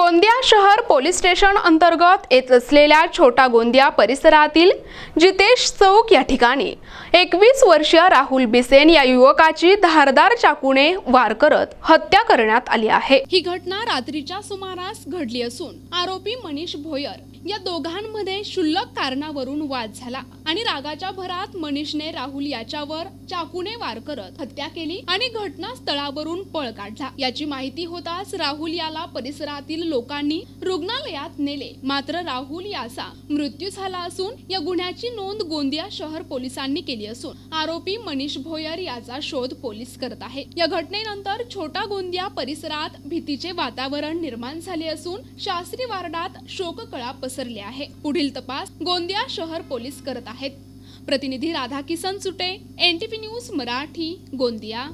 गोंदिया शहर police station अंतर्गत येत असलेल्या छोटा गोंदिया परिसरातील जितेश चौक या ठिकाणी एकवीस वर्षीय राहुल बिसेन या युवकाची धारदार चाकूने वार करत हत्या करण्यात आली आहे. ही घटना रात्रीच्या सुमारास घडली असून आरोपी मनीष भोयर या दोघांमध्ये क्षुल्लक कारणावरून वाद झाला. आणि रागाच्या भरात मनीषने राहुल याच्यावर चाकूने वार करत हत्या केली आणि घटनास्थळावरून पळ काढला. याची माहिती होताच राहुल याला परिसरातील लोकांनी रुग्णालयात नेले. मात्र राहुल याचा मृत्यू झाला असून या गुन्ह्याची नोंद गोंदिया शहर पोलिसांनी केली असून आरोपी मनीष भोयर याचा शोध पोलीस करत आहे. या घटनेनंतर छोटा गोंदिया परिसरात भीतीचे वातावरण निर्माण झाले असून शास्त्री वार्डात शोककळा पसरली आहे. पुढील तपास गोंदिया शहर पोलीस करत आहे. आहेत. प्रतिनिधी राधा किसन सुटे पी न्यूज मराठी गोंदिया.